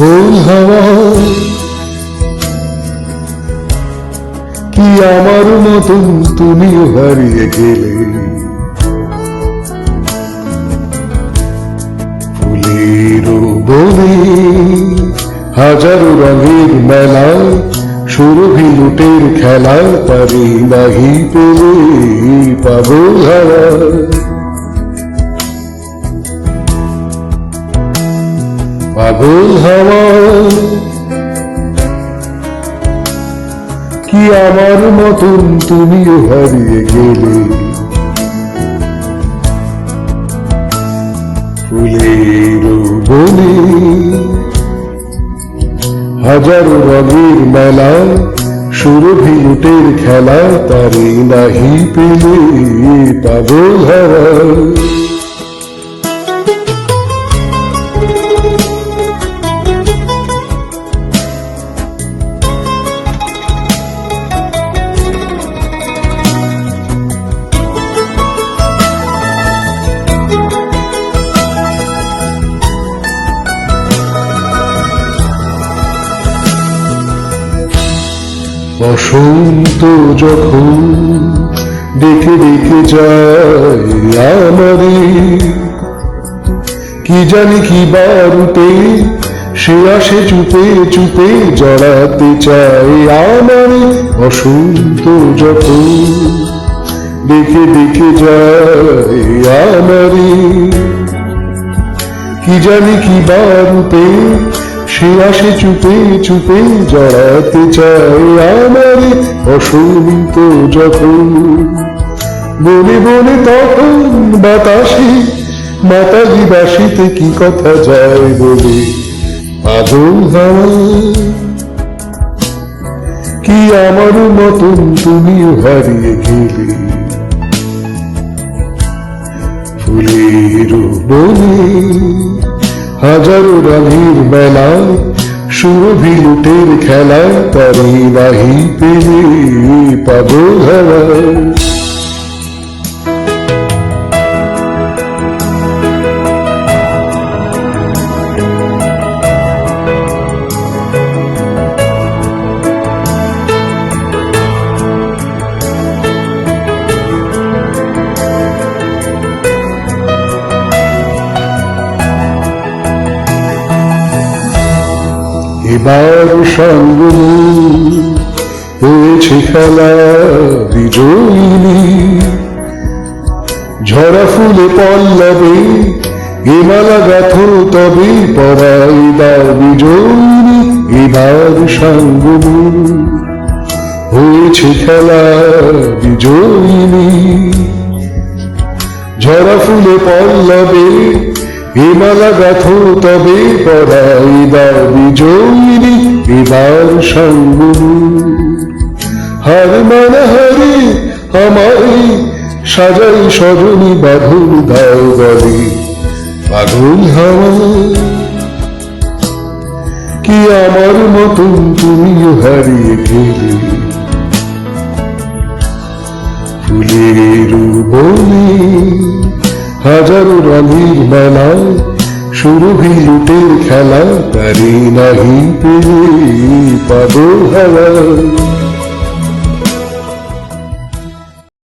পাগল হাওয়া কি আমার মতন তুমিও হারিয়ে গেলে? ফুলের বনে, হাজারো রঙের মেলায়, সুরভি লুটের খেলায় পারি নাহি পেলে পাগল হাওয়া পাগল হাওয়া। কি আমার মতন তুমিও হারিয়ে গেলে? ফুলের বনে হাজার রঙের মেলায় সুরভি লুটের খেলা তারে নাহি পেলে পাগল হাওয়া। বসন্ত যখন ডেকে ডেকে যায় আমারে কি জানি কি বারুতে সে আসে চুপে চুপে জড়াতে চায় আমারে। বসন্ত যখন ডেকে ডেকে যায় আমারে, কি জানি কি বারুতে সে চুপে চুপে, জড়াতে চায় আমার অসন্ত যখন। বনে বনে তখন বাতাসে মাতালি বাসিতে কি কথা যায় বলে, পাগল কি আমার মতন তুমিও হারিয়ে গেলে? ফুলের বনে হাজারো রানীর বেলায় সুরভি লুটের খেলায় তারি নাহি পেলে পাগল হাওয়া এবার সঙ্গ হয়েছে খেলা বিজয়িনী। ঝরা ফুলে পল্লবে এমালা গাথ তবে পরাই দাও বিজয়িনী, এবার সঙ্গ হয়েছে খেলা বিজয়িনী। ঝরা ফুলে পল্লবে হিমালা গাথ তবে পড়াই দাও বিজয়িনী এবার সঙ্গ। হার মানা হারে আমায় সাজাই সজনী বাঁধন দাও গলে পাগল হাওয়া কি আমার মতন তুমিও হারিয়ে গেলে ফুলের বনে হাজারো রঙের মেলায় সুরভি লুটের খেলা তারি নাহি পেলে পাগল হাওয়া